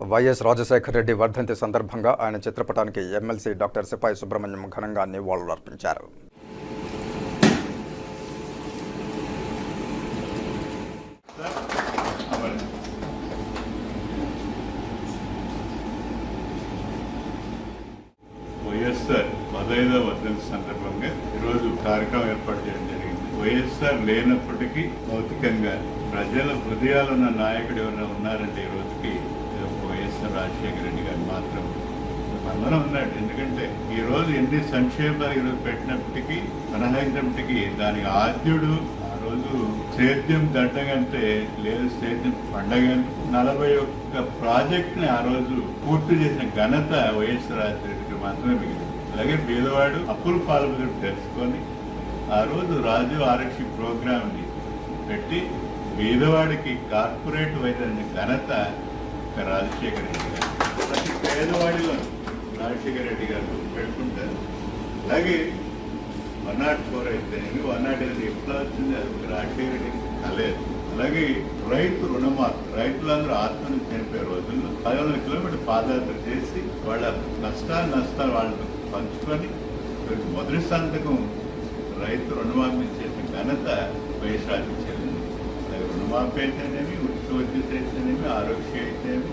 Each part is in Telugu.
వైఎస్ రాజశేఖర రెడ్డి వర్ధంతి సందర్భంగా ఆయన చిత్రపటానికి ఎమ్మెల్సీ డాక్టర్ సిపాయి సుబ్రహ్మణ్యం ఘనంగా నివాళులర్పించారు వైఎస్ఆర్ పదహైదవ వర్ధంతి సందర్భంగా ఈరోజు కార్యక్రమం ఏర్పాటు చేయడం జరిగింది. వైఎస్ఆర్ లేనప్పటికీ భౌతికంగా ప్రజల హృదయాలున్న నాయకుడు ఎవరైనా ఉన్నారంటే ఈ రోజుకి రాజశేఖర రెడ్డి గారు మాత్రం అందరం ఉన్నాడు. ఎందుకంటే ఈరోజు ఎన్ని సంక్షేమాలు ఈరోజు పెట్టినప్పటికీ మినహాయించినప్పటికీ దానికి ఆద్యుడు ఆ రోజు సేద్యం దండగంటే లేదు సేద్యం పండగ నలభై ఒక్క ప్రాజెక్ట్ని ఆ రోజు పూర్తి చేసిన ఘనత వైఎస్ రాజశేఖరికి మాత్రమే మిగిలింది. అలాగే పేదవాడు అప్పులు పాల్గొని తెలుసుకొని ఆ రోజు రాజు ఆరక్షి ప్రోగ్రామ్ని పెట్టి పేదవాడికి కార్పొరేట్ వైద్య ఘనత ఒక రాజశేఖర రెడ్డి గారు. ప్రతి పేదవాడిలో రాజశేఖర రెడ్డి గారు పెట్టుకుంటారు. అలాగే వన్ నాట్ ఫోర్ అయితే వన్ నాట్ ఎయిట్ ఎట్లా వచ్చింది అది ఒక రాజశేఖర రెడ్డి కలేదు అలాగే రైతు రుణమాఫీ రైతులందరూ ఆత్మహత్య చనిపోయే రోజుల్లో పది వందల కిలోమీటర్ పాదయాత్ర చేసి వాళ్ళ నష్టాలు నష్టాలు వాళ్ళతో పంచుకొని మొదటి సంతకం రైతు రుణమాఫీ చేసిన ఘనత వైశ్రాంతి చెల్లింది అలాగే రుణమాఫీ అయితేనేమి ఉచిత వైద్యుత అయితేనేమి ఆరోగ్య అయితేనేమి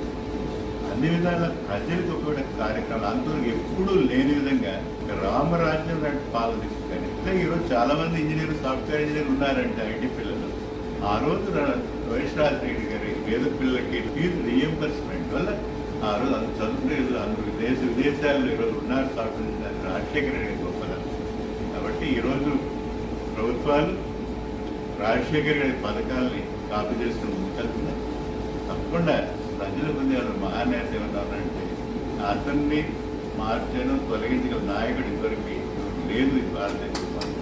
అన్ని విధాల ప్రజలకు కూడా కార్యక్రమాలు అందరూ ఎప్పుడూ లేని విధంగా రామరాజ్యం లాంటి పాలన తీసుకుని ఈ ఈరోజు చాలా మంది ఇంజనీర్ సాఫ్ట్వేర్ ఇంజనీర్ ఉన్నారంటే ఐటీ పిల్లలు. ఆ రోజు రా- వైఎస్ గారి పేద పిల్లలకి ఫీజు రీఎంబర్స్మెంట్ వల్ల ఆ రోజు అంత చదువుకునే అందరూ దేశ విదేశాల్లో ఈరోజు ఉన్నారు. సాఫ్ట్వేర్ రాజశేఖర రెడ్డి గొప్పదనం కాబట్టి ఈరోజు ప్రభుత్వాలు రాజశేఖర గారి పథకాలని కాపీ చేసుకుని ముందుకెళ్తున్నాయి తప్పకుండా మధ్యలో హృదయాలు మహానేత ఏమన్నారంటే అతన్ని మార్చడం తొలగించగల నాయకుడు ఇంతవరకు లేదు ఈ భారతదేశం